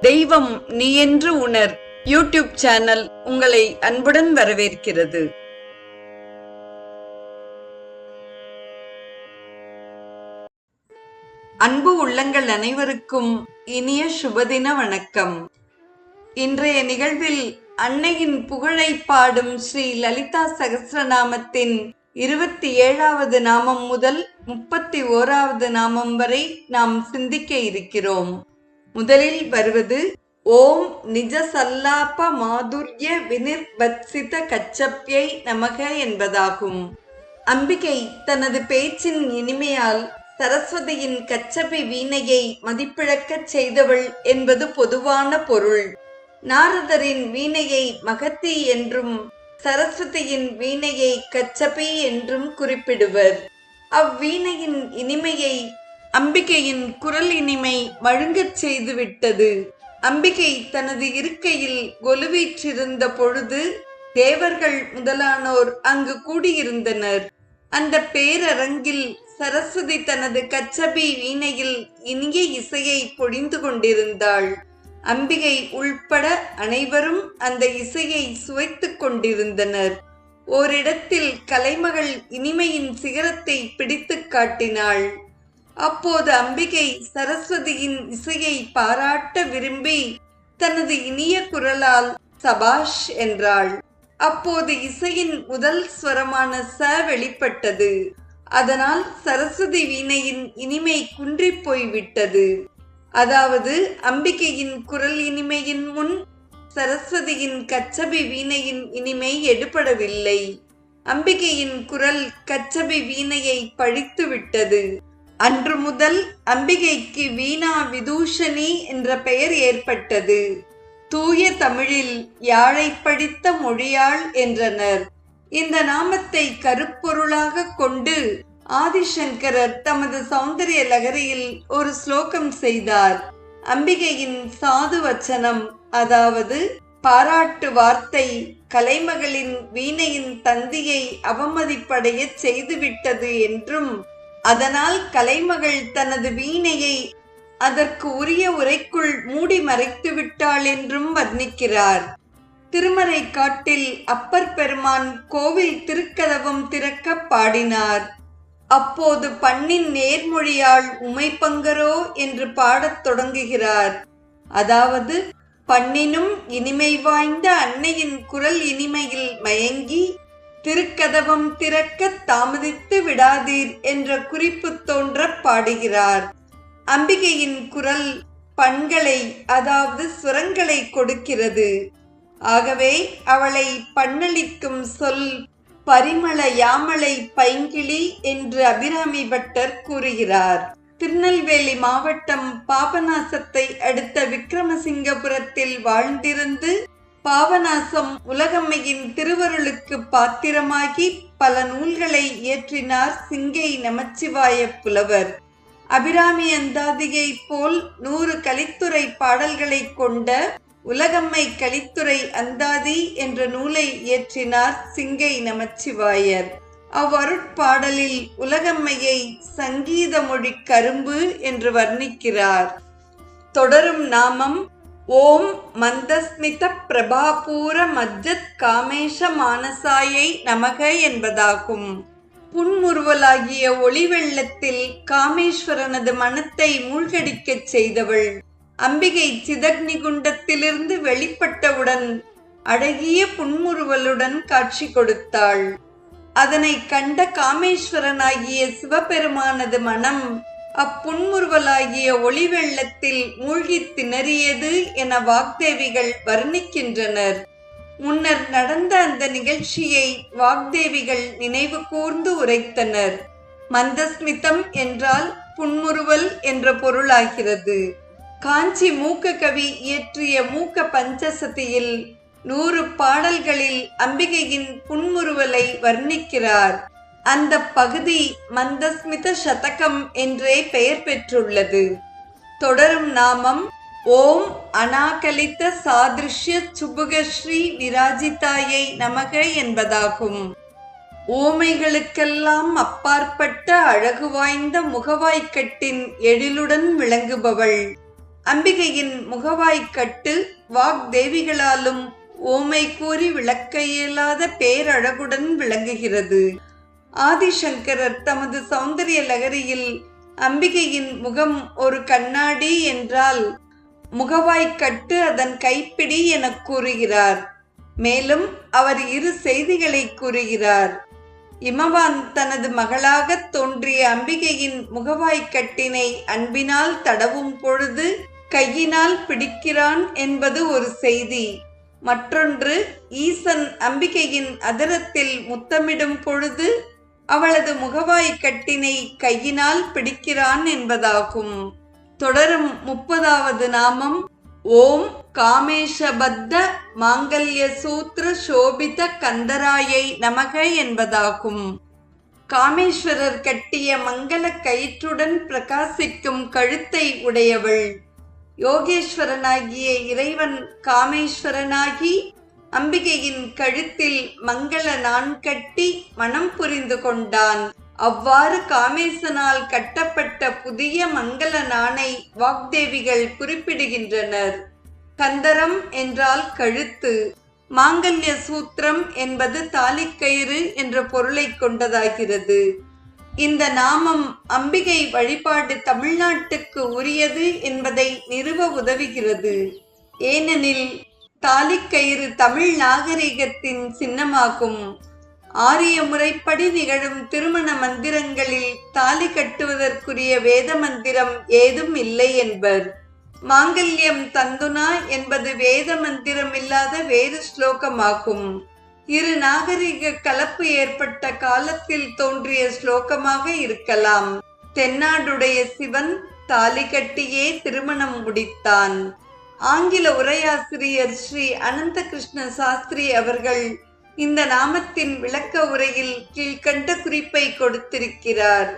தெய்வம் நீ என்று உணர். யூடியூப் சேனல் உங்களை அன்புடன் வரவேற்கிறது. அன்பு உள்ளங்கள் அனைவருக்கும் இனிய சுபதின வணக்கம். இன்றைய நிகழ்வில் அன்னையின் புகழை பாடும் ஸ்ரீ லலிதா சகசிரநாமத்தின் இருபத்தி ஏழாவது நாமம் முதல் முப்பத்தி ஓராவது நாமம் வரை நாம் சிந்திக்க இருக்கிறோம். முதலில் வருவது ஓம் நிஜ சல்லாப மாதுர்ய வினிர்பத்சித கச்சப்யை நமக என்பதாகும். அம்பிகை தனது பேச்சின் இனிமையால் சரஸ்வதியின் கச்சபி வீணையை மதிப்பிழக்கச் செய்தவள் என்பது பொதுவான பொருள். நாரதரின் வீணையை மகத்தி என்றும் சரஸ்வதியின் வீணையை கச்சபி என்றும் குறிப்பிடுவர். அவ்வீணையின் இனிமையை அம்பிகையின் குரல் இனிமை மழுங்கச் செய்துவிட்டது. அம்பிகை தனது இருக்கையில் கொலுவீற்றிருந்த பொழுது தேவர்கள் முதலானோர் அங்கு கூடியிருந்தனர். அந்த பேரரங்கில் சரஸ்வதி தனது கச்சபி வீணையில் இனிய இசையை பொழிந்து கொண்டிருந்தாள். அம்பிகை உள்பட அனைவரும் அந்த இசையை சுவைத்துக் கொண்டிருந்தனர். ஓரிடத்தில் கலைமகள் இனிமையின் சிகரத்தை பிடித்துக் காட்டினாள். அப்போது அம்பிகை சரஸ்வதியின் இசையை பாராட்ட விரும்பி தனது இனிய குரலால் சபாஷ் என்றாள். அப்போது இசையின் முதல் ஸ்வரமான ச வெளிப்பட்டது. அதனால் சரஸ்வதி வீணையின் இனிமை குன்றிப் போய்விட்டது. அதாவது அம்பிகையின் குரல் இனிமையின் முன் சரஸ்வதியின் கச்சபி வீணையின் இனிமை எடுபடவில்லை. அம்பிகையின் குரல் கச்சபி வீணையை பழித்து விட்டது அன்று முதல் அம்பிகைக்கு வீணா விதூஷணி என்ற பெயர் ஏற்பட்டது. தூய தமிழில் யாழை படித்த மொழியாள் என்றனர். இந்த நாமத்தை கருப்பொருளாக கொண்டு ஆதிசங்கரர் தமது சௌந்தரிய லகரியில் ஒரு ஸ்லோகம் செய்தார். அம்பிகையின் சாது வச்சனம் அதாவது பாராட்டு வார்த்தை கலைமகளின் வீணையின் தந்தியை அவமதிப்படையச் செய்துவிட்டது என்றும் அதனால் கலைமகள் தனது வீணையை அதற்கு உரிய உரைக்குள் மூடி மறைத்து விட்டாள் என்றும் வர்ணிக்கிறார். திருமறை காட்டில் அப்பர் பெருமான் கோவில் திருக்கதவம் திறக்க பாடினார். அப்போது பண்ணின் நேர்மொழியால் உமை பங்கரோ என்று பாடத் தொடங்குகிறார். அதாவது பண்ணினும் இனிமை வாய்ந்த அன்னையின் குரல் இனிமையில் மயங்கி திருக்கதவம் திறக்க தாமதித்து விடாதீர் என்ற குறிப்பு தோன்ற பாடுகிறார். அம்பிகையின் குரல் பண்களை அதாவது சுரங்களை கொடுக்கிறது. ஆகவே அவளை பண்ணளிக்கும் சொல் பரிமள யாமலை பைங்கிளி என்று அபிராமி பட்டர் கூறுகிறார். திருநெல்வேலி மாவட்டம் பாபநாசத்தை அடுத்த விக்ரமசிங்கபுரத்தில் வாழ்ந்திருந்து பாவநாசம் உலகம்மையின் திருவருளுக்கு பாத்திரமாகி பல நூல்களை இயற்றினார் சிங்கை நமச்சிவாய புலவர். அபிராமி அந்தாதியை போல் நூறு கலித்துறை பாடல்களை கொண்ட உலகம்மை கலித்துறை அந்தாதி என்ற நூலை இயற்றினார் சிங்கை நமச்சிவாயர். அவ்வருட்பாடலில் உலகம்மையை சங்கீத மொழி கரும்பு என்று வர்ணிக்கிறார். தொடரும் நாமம் ஓம் மந்தஸ்மித பிரபாபூர மஜ்ஜத் காமேஷ மானசாயை நமக என்பதாகும். புன்முறுவலாகிய ஒளி வெள்ளத்தில் காமேஸ்வரனது மனத்தை மூழ்கடிக்கச் செய்தவள். அம்பிகை சிதக்னி குண்டத்திலிருந்து வெளிப்பட்டவுடன் அழகிய புன்முறுவலுடன் காட்சி கொடுத்தாள். அதனை கண்ட காமேஸ்வரனாகிய சிவபெருமானது மனம் அப்புன்முறுவலாகிய ஒளிவெள்ளத்தில் மூழ்கி திணறியது என வாக்தேவிகள் வர்ணிக்கின்றனர். முன்னர் நடந்த அந்த நிகழ்ச்சியை வாக்தேவிகள் நினைவு கூர்ந்து உரைத்தனர். மந்தஸ்மிதம் என்றால் புன்முறுவல் என்ற பொருளாகிறது. காஞ்சி மூக்க கவி இயற்றிய மூக்க பஞ்சசதியில் நூறு பாடல்களில் அம்பிகையின் புன்முறுவலை வர்ணிக்கிறார். அந்த பகுதி மந்தஸ்மித சதகம் என்றே பெயர் பெற்றுள்ளது. தொடரும் நாமம் ஓம் அனாகலித்த சாதிருஷ்ய சுபுகஸ்ரீ விராஜிதாயை நமக என்பதாகும். ஓமைகளுக்கெல்லாம் அப்பாற்பட்ட அழகு வாய்ந்த முகவாய்க்கட்டின் எழிலுடன் விளங்குபவள். அம்பிகையின் முகவாய்க்கட்டு வாக்தேவிகளாலும் ஓமை கூறி விளக்க இயலாத பேரழகுடன் விளங்குகிறது. ஆதிசங்கரர் தமது சௌந்தரிய லகரியில் அம்பிகையின் முகம் ஒரு கண்ணாடி என்றால் முகவாய்க்கட்டு அதன் கைப்பிடி என கூறுகிறார். மேலும் அவர் இரு செய்திகளை கூறுகிறார். இமவான் தனது மகளாகத் தோன்றிய அம்பிகையின் முகவாய்க்கட்டினை அன்பினால் தடவும் பொழுது கையினால் பிடிக்கிறான் என்பது ஒரு செய்தி. மற்றொன்று ஈசன் அம்பிகையின் அதரத்தில் முத்தமிடும் பொழுது அவளது முகவாய் கட்டினை கையினால் பிடிக்கிறான் என்பதாகும். தொடரும் முப்பதாவது நாமம் ஓம் காமேஷபத்த மாங்கல்ய சூத்திர சோபித கந்தராயை நமக என்பதாகும். காமேஸ்வரர் கட்டிய மங்கள கயிற்றுடன் பிரகாசிக்கும் கழுத்தை உடையவள். யோகேஸ்வரனாகிய இறைவன் காமேஸ்வரனாகி அம்பிகையின் கழுத்தில் மங்கள நான் கட்டி மனம் புரிந்து கொண்டான். அவ்வாறு காமேசனால் கட்டப்பட்ட புதிய மங்கள நாணை வாக்தேவிகள் குறிப்பிடுகின்றனர். கந்தரம் என்றால் கழுத்து. மாங்கல்ய சூத்திரம் என்பது தாலிக்கயிறு என்ற பொருளை கொண்டதாகிறது. இந்த நாமம் அம்பிகை வழிபாடு தமிழ்நாட்டுக்கு உரியது என்பதை நிறுவ உதவுகிறது. ஏனெனில் தாலிக்கயிறு தமிழ் நாகரிகத்தின் சின்னமாகும். ஆரிய முறைப்படி நிகழும் திருமண மந்திரங்களில் தாலி கட்டுவதற்குரிய வேத மந்திரம் ஏதும் இல்லை என்பர். மாங்கல்யம் தந்துனா என்பது வேத மந்திரம் இல்லாத வேறு ஸ்லோகமாகும். இரு நாகரிக கலப்பு ஏற்பட்ட காலத்தில் தோன்றிய ஸ்லோகமாக இருக்கலாம். தென்னாடுடைய சிவன் தாலி கட்டியே திருமணம் முடித்தான். ஆங்கில உரையாசிரியர் ஸ்ரீ அனந்த கிருஷ்ண சாஸ்திரி அவர்கள் இந்த நாமத்தின் விளக்க உரையில் கீழ்கண்ட குறிப்பை கொடுத்திருக்கிறார்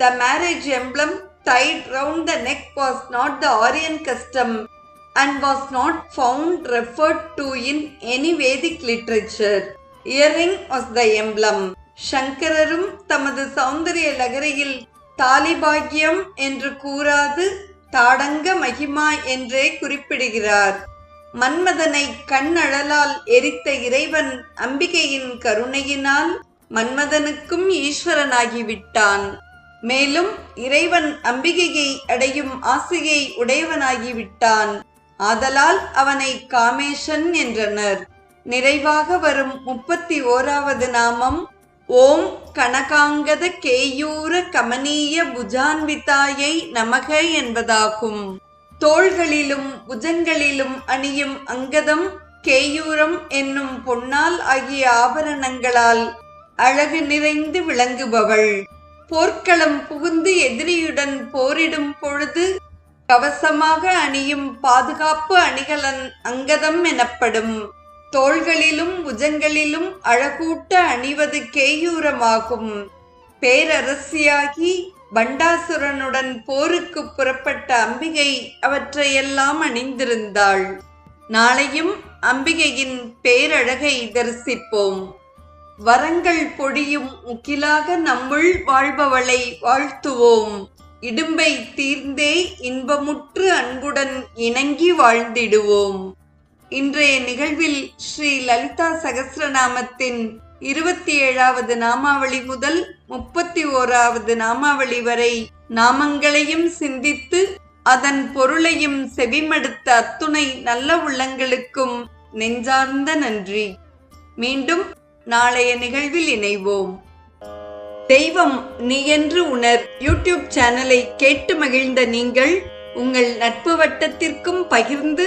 the marriage emblem tied round the neck was not the Aryan custom and was not found referred to in any Vedic literature. Earring was the emblem. சங்கரரும் தமது சௌந்தரிய லகரியில் தாலிபாகியம் என்று கூறாது தாடங்க மகிமா என்றே குறிப்பிடுகிறார். மன்மதனை கண்ணழலால் எரித்த இறைவன் அம்பிகையின் கருணையினால் மன்மதனுக்கும் ஈஸ்வரனாகிவிட்டான். மேலும் இறைவன் அம்பிகையை அடையும் ஆசையை உடையவனாகிவிட்டான். ஆதலால் அவனை காமேஷன் என்றனர். நிறைவாக வரும் முப்பத்தி ஓராவது நாமம் ஓம் கனகாங்கத கேயூர கமனீய புஜான்விதாயை நமக என்பதாகும். தோள்களிலும் புஜங்களிலும் அணியும் அங்கதம் கேயூரம் என்னும் பொன்னால் ஆகிய ஆபரணங்களால் அழகு நிறைந்து விளங்குபவள். போர்க்களம் புகுந்து எதிரியுடன் போரிடும் பொழுது கவசமாக அணியும் பாதுகாப்பு அணிகலன் அங்கதம் எனப்படும். தோள்களிலும் புஜங்களிலும் அழகூட்ட அணிவது கேயூரமாகும். பேரரசியாகி பண்டாசுரனுடன் போருக்கு புறப்பட்ட அம்பிகை அவற்றையெல்லாம் அணிந்திருந்தாள். நாளையும் அம்பிகையின் பேரழகை தரிசிப்போம். வரங்கள் பொடியும் முக்கிலாக நம்முள் வாழ்பவளை வாழ்த்துவோம். இடும்பை தீர்ந்தே இன்பமுற்று அன்புடன் இணங்கி வாழ்ந்திடுவோம். இன்றைய நிகழ்வில் ஸ்ரீ லலிதா சகசிரநாமத்தின் இருபத்தி ஏழாவது நாமாவளி முதல் முப்பத்தி ஓராவது நாமாவளி வரை நாமங்களையும் சிந்தித்து அதன் பொருளையும் செவிமடுத்த அத்துணை நல்ல உள்ளங்களுக்கும் நெஞ்சார்ந்த நன்றி. மீண்டும் நாளைய நிகழ்வில் இணைவோம். தெய்வம் நீ என்று உணர் யூடியூப் சேனலை கேட்டு மகிழ்ந்த நீங்கள் உங்கள் நட்பு வட்டத்திற்கும் பகிர்ந்து